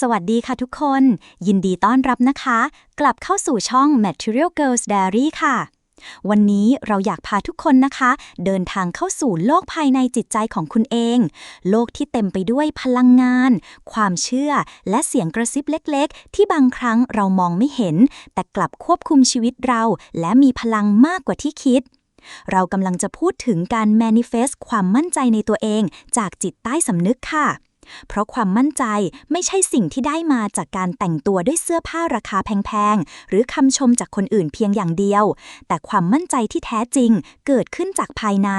สวัสดีค่ะทุกคน ยินดีต้อนรับนะคะ กลับเข้าสู่ช่อง Material Girls Diary ค่ะ วันนี้เราอยากพาทุกคนนะคะ เดินทางเข้าสู่โลกภายในจิตใจของคุณเอง โลกที่เต็มไปด้วยพลังงาน ความเชื่อ และเสียงกระซิบเล็ก ๆ ที่บางครั้งเรามองไม่เห็น แต่กลับควบคุมชีวิตเรา และมีพลังมากกว่าที่คิดเรากำลังจะพูดถึงการ manifest ความมั่นใจในตัวเอง จากจิตใต้สำนึกค่ะ เพราะความมั่นใจไม่ใช่สิ่งที่ได้มาจากการแต่งตัวด้วยเสื้อผ้าราคาแพงๆ หรือคำชมจากคนอื่นเพียงอย่างเดียว แต่ความมั่นใจที่แท้จริงเกิดขึ้นจากภายใน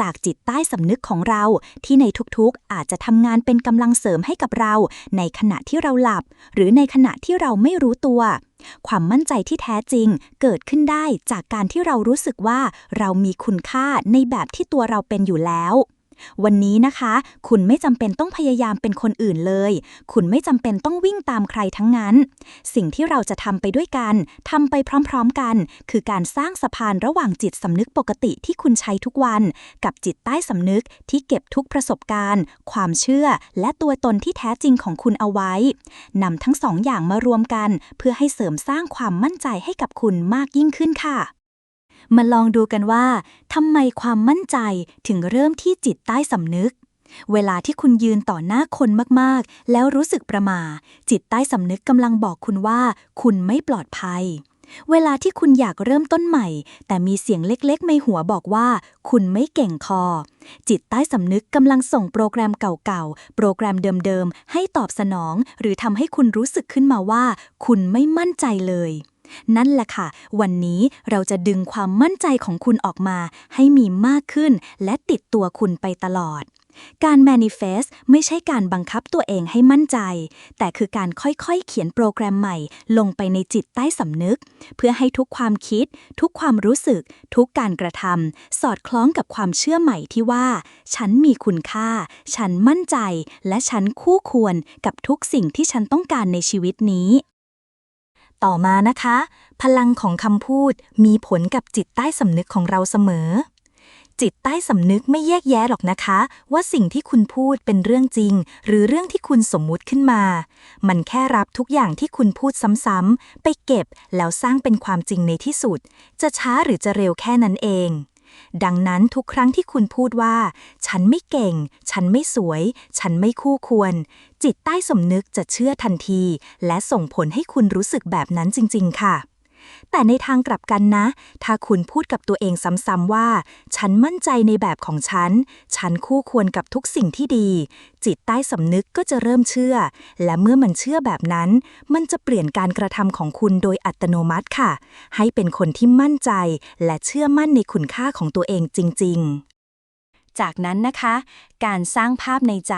จากจิตใต้สำนึกของเรา ที่ในทุกๆ อาจจะทำงานเป็นกำลังเสริมให้กับเรา ในขณะที่เราหลับ หรือในขณะที่เราไม่รู้ตัวความมั่นใจที่แท้จริงเกิดขึ้นได้จากการที่เรารู้สึกว่าเรามีคุณค่าในแบบที่ตัวเราเป็นอยู่แล้ว วันนี้นะคะ คุณไม่จำเป็นต้องพยายามเป็นคนอื่นเลย คุณไม่จำเป็นต้องวิ่งตามใครทั้งนั้น สิ่งที่เราจะทำไปด้วยกันทำไปพร้อมๆกัน คือการสร้างสะพานระหว่างจิตสำนึกปกติที่คุณใช้ทุกวัน กับจิตใต้สำนึกที่เก็บทุกประสบการณ์ ความเชื่อ และตัวตนที่แท้จริงของคุณเอาไว้นำทั้งสองอย่างมารวมกัน เพื่อให้เสริมสร้างความมั่นใจให้กับคุณมากยิ่งขึ้นค่ะ มาลองดูกันว่าทำไมความมั่นใจถึงเริ่มที่จิตใต้สำนึก เวลาที่คุณยืนต่อหน้าคนมากๆ แล้วรู้สึกประมา จิตใต้สำนึกกำลังบอกคุณว่า คุณไม่ปลอดภัย เวลาที่คุณอยากเริ่มต้นใหม่ แต่มีเสียงเล็กๆในหัวบอกว่า คุณไม่เก่งคอ จิตใต้สำนึกกำลังส่งโปรแกรมเก่าๆ โปรแกรมเดิมๆ ให้ตอบสนอง หรือทำให้คุณรู้สึกขึ้นมาว่า คุณไม่มั่นใจเลย นั่นแหละค่ะ วันนี้เราจะดึงความมั่นใจของคุณออกมา ให้มีมากขึ้น และติดตัวคุณไปตลอด การ manifest ไม่ใช่การบังคับตัวเองให้มั่นใจ แต่คือการค่อยๆ เขียนโปรแกรมใหม่ ลงไปในจิตใต้สำนึก เพื่อให้ทุกความคิด ทุกความรู้สึก ทุกการกระทำสอดคล้องกับความเชื่อใหม่ที่ว่า ฉันมีคุณค่า ฉันมั่นใจ และฉันคู่ควรกับทุกสิ่งที่ฉันต้องการในชีวิตนี้ ต่อมานะคะ พลังของคำพูดมีผลกับจิตใต้สำนึกของเราเสมอ จิตใต้สำนึกไม่แยกแยะหรอกนะคะ ว่าสิ่งที่คุณพูดเป็นเรื่องจริง หรือเรื่องที่คุณสมมุติขึ้นมา มันแค่รับทุกอย่างที่คุณพูดซ้ำๆไปเก็บแล้วสร้างเป็นความจริงในที่สุด จะช้าหรือจะเร็วแค่นั้นเอง ดังนั้นทุกครั้งที่คุณพูดว่า ฉันไม่เก่ง ฉันไม่สวย ฉันไม่คู่ควร จิตใต้สำนึกจะเชื่อทันที และส่งผลให้คุณรู้สึกแบบนั้นจริง ๆ ค่ะ แต่ในทางกลับกันนะ ถ้าคุณพูดกับตัวเองซ้ำๆว่า ฉันมั่นใจในแบบของฉัน ฉันคู่ควรกับทุกสิ่งที่ดี จิตใต้สำนึกก็จะเริ่มเชื่อ และเมื่อมันเชื่อแบบนั้น มันจะเปลี่ยนการกระทำของคุณโดยอัตโนมัติค่ะ ให้เป็นคนที่มั่นใจ และเชื่อมั่นในคุณค่าของตัวเองจริง ๆ จากนั้นนะคะ การสร้างภาพในใจ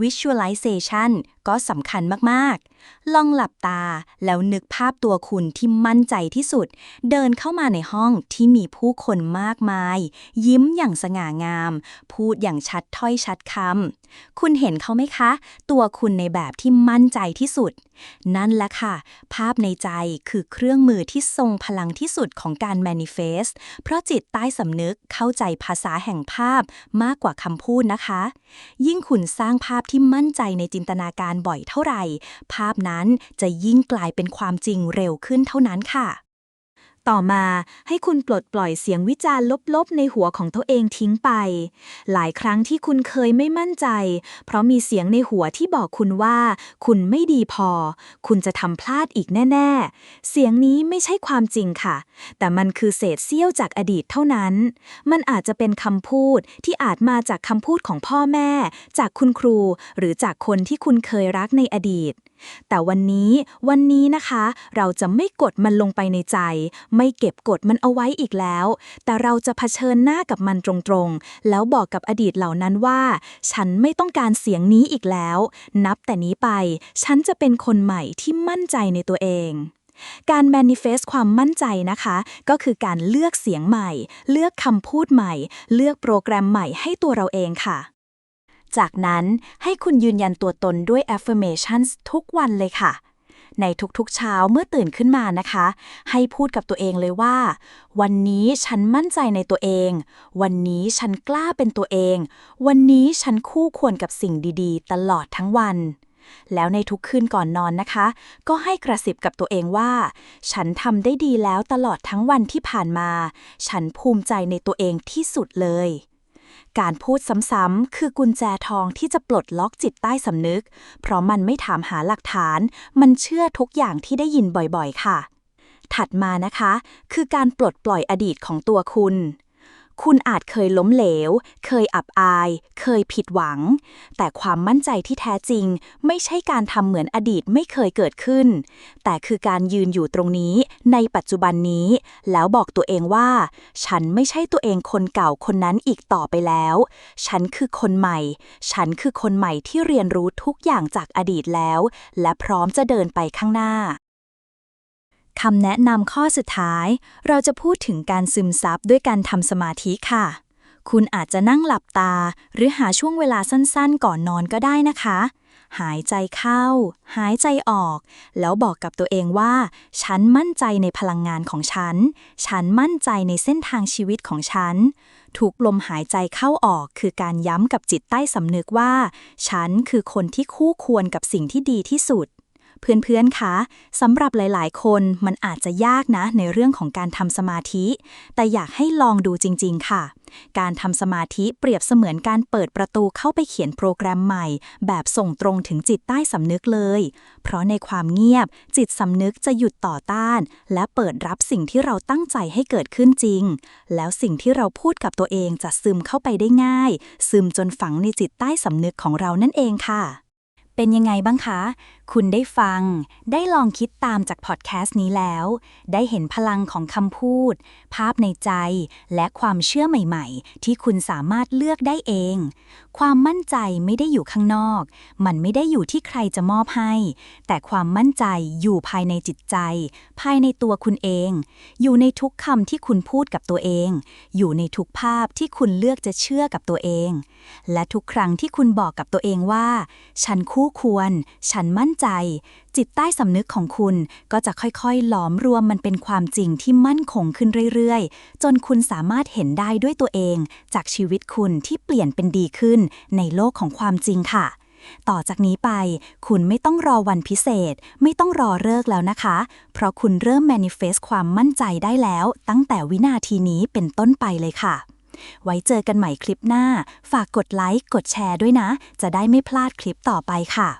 visualization ก็สำคัญมากๆ ลองหลับตาแล้วนึกภาพตัวคุณที่มั่นใจที่สุด เดินเข้ามาในห้องที่มีผู้คนมากมาย ยิ้มอย่างสง่างาม พูดอย่างชัดถ้อยชัดคำ คุณเห็นเขาไหมคะ ตัวคุณในแบบที่มั่นใจที่สุด นั่นแหละค่ะ ภาพในใจคือเครื่องมือที่ทรงพลังที่สุดของการ manifest เพราะจิตใต้สำนึกเข้าใจภาษาแห่งภาพมากกว่าคำพูดนะคะยิ่งคุณสร้างภาพที่มั่นใจในจินตนาการบ่อยเท่าไหร่ ภาพนั้นจะยิ่งกลายเป็นความจริงเร็วขึ้นเท่านั้นค่ะ ต่อมาให้คุณปลดปล่อยเสียงวิจารณ์ลบๆ ในหัวของตัวเองทิ้งไป หลายครั้งที่คุณเคยไม่มั่นใจ เพราะมีเสียงในหัวที่บอกคุณว่า คุณไม่ดีพอ คุณจะทำพลาดอีกแน่ ๆ เสียงนี้ไม่ใช่ความจริงค่ะ แต่มันคือเศษเสี้ยวจากอดีตเท่านั้น มันอาจจะเป็นคำพูดที่อาจมาจากคำพูดของพ่อแม่ จากคุณครู หรือจากคนที่คุณเคยรักในอดีต แต่วันนี้วันนี้นะคะ เราจะไม่กดมันลงไปในใจไม่เก็บกดมันเอาไว้อีกแล้ว แต่เราจะเผชิญหน้ากับมันตรงๆ แล้วบอกกับอดีตเหล่านั้นว่า ฉันไม่ต้องการเสียงนี้อีกแล้ว นับแต่นี้ไป ฉันจะเป็นคนใหม่ที่มั่นใจในตัวเองการ manifest ความมั่นใจนะคะ ก็คือการเลือกเสียงใหม่ เลือกคำพูดใหม่ เลือกโปรแกรมใหม่ให้ตัวเราเองค่ะ จากนั้นให้คุณยืนยันตัวตนด้วย affirmations ทุกวันเลยค่ะ ในทุกๆเช้าเมื่อตื่นขึ้นมานะคะ ให้พูดกับตัวเองเลยว่า วันนี้ฉันมั่นใจในตัวเอง วันนี้ฉันกล้าเป็นตัวเอง วันนี้ฉันคู่ควรกับสิ่งดีๆ ตลอดทั้งวันแล้วในทุกคืนก่อนนอนนะคะ ก็ให้กระสิบกับตัวเองว่า ฉันทำได้ดีแล้วตลอดทั้งวันที่ผ่านมา ฉันภูมิใจในตัวเองที่สุดเลย การพูดซ้ำๆคือกุญแจทองที่จะปลดล็อกจิตใต้สำนึก เพราะมันไม่ถามหาหลักฐาน มันเชื่อทุกอย่างที่ได้ยินบ่อยๆ ค่ะ ถัดมานะคะ คือการปลดปล่อยอดีตของตัวคุณ คุณอาจเคยล้มเหลว เคยอับอาย เคยผิดหวัง แต่ความมั่นใจที่แท้จริง ไม่ใช่การทำเหมือนอดีตไม่เคยเกิดขึ้น แต่คือการยืนอยู่ตรงนี้ ในปัจจุบันนี้ แล้วบอกตัวเองว่า ฉันไม่ใช่ตัวเองคนเก่าคนนั้นอีกต่อไปแล้ว ฉันคือคนใหม่ ฉันคือคนใหม่ที่เรียนรู้ทุกอย่างจากอดีตแล้ว และพร้อมจะเดินไปข้างหน้า คำแนะนำข้อสุดท้าย เราจะพูดถึงการซึมซับด้วยการทำสมาธิค่ะ คุณอาจจะนั่งหลับตา หรือหาช่วงเวลาสั้นๆ ก่อนนอนก็ได้นะคะ หายใจเข้า หายใจออก แล้วบอกกับตัวเองว่า ฉันมั่นใจในพลังงานของฉัน ฉันมั่นใจในเส้นทางชีวิตของฉัน ทุกลมหายใจเข้าออก คือการย้ำกับจิตใต้สำนึกว่า ฉันคือคนที่คู่ควรกับสิ่งที่ดีที่สุด เพื่อนๆ คะสำหรับหลายๆ คนมันอาจจะยากนะในเรื่องของการทำสมาธิ แต่อยากให้ลองดูจริง ๆ ค่ะ การทำสมาธิเปรียบเสมือนการเปิดประตูเข้าไปเขียนโปรแกรมใหม่ แบบส่งตรงถึงจิตใต้สำนึกเลย เพราะในความเงียบ จิตสำนึกจะหยุดต่อต้าน และเปิดรับสิ่งที่เราตั้งใจให้เกิดขึ้นจริง แล้วสิ่งที่เราพูดกับตัวเองจะซึมเข้าไปได้ง่าย ซึมจนฝังในจิตใต้สำนึกของเรานั่นเองค่ะ เป็นยังไงบ้างคะคุณได้ฟัง ได้ลองคิดตามจากพอดแคสต์นี้แล้ว ได้เห็นพลังของคำพูด ภาพในใจ และความเชื่อใหม่ๆ ที่คุณสามารถเลือกได้เอง ความมั่นใจไม่ได้อยู่ข้างนอก มันไม่ได้อยู่ที่ใครจะมอบให้ แต่ความมั่นใจอยู่ภายในจิตใจ ภายในตัวคุณเอง อยู่ในทุกคำที่คุณพูดกับตัวเอง อยู่ในทุกภาพที่คุณเลือกจะเชื่อกับตัวเอง และทุกครั้งที่คุณบอกกับตัวเองว่า ฉันคู่ควร ฉันมั่นใจ จิตใต้สำนึกของคุณก็จะค่อยๆ หลอมรวมมันเป็นความจริงที่มั่นคงขึ้นเรื่อยๆ จนคุณสามารถเห็นได้ด้วยตัวเอง จากชีวิตคุณที่เปลี่ยนเป็นดีขึ้น ในโลกของความจริงค่ะต่อจากนี้ไป คุณไม่ต้องรอวันพิเศษ ไม่ต้องรอเลิกแล้วนะคะ เพราะคุณเริ่ม manifest ความมั่นใจได้แล้ว ตั้งแต่วินาทีนี้เป็นต้นไปเลยค่ะ ไว้เจอกันใหม่คลิปหน้า ฝากกดไลค์ กดแชร์ด้วยนะ จะได้ไม่พลาดคลิปต่อไปค่ะ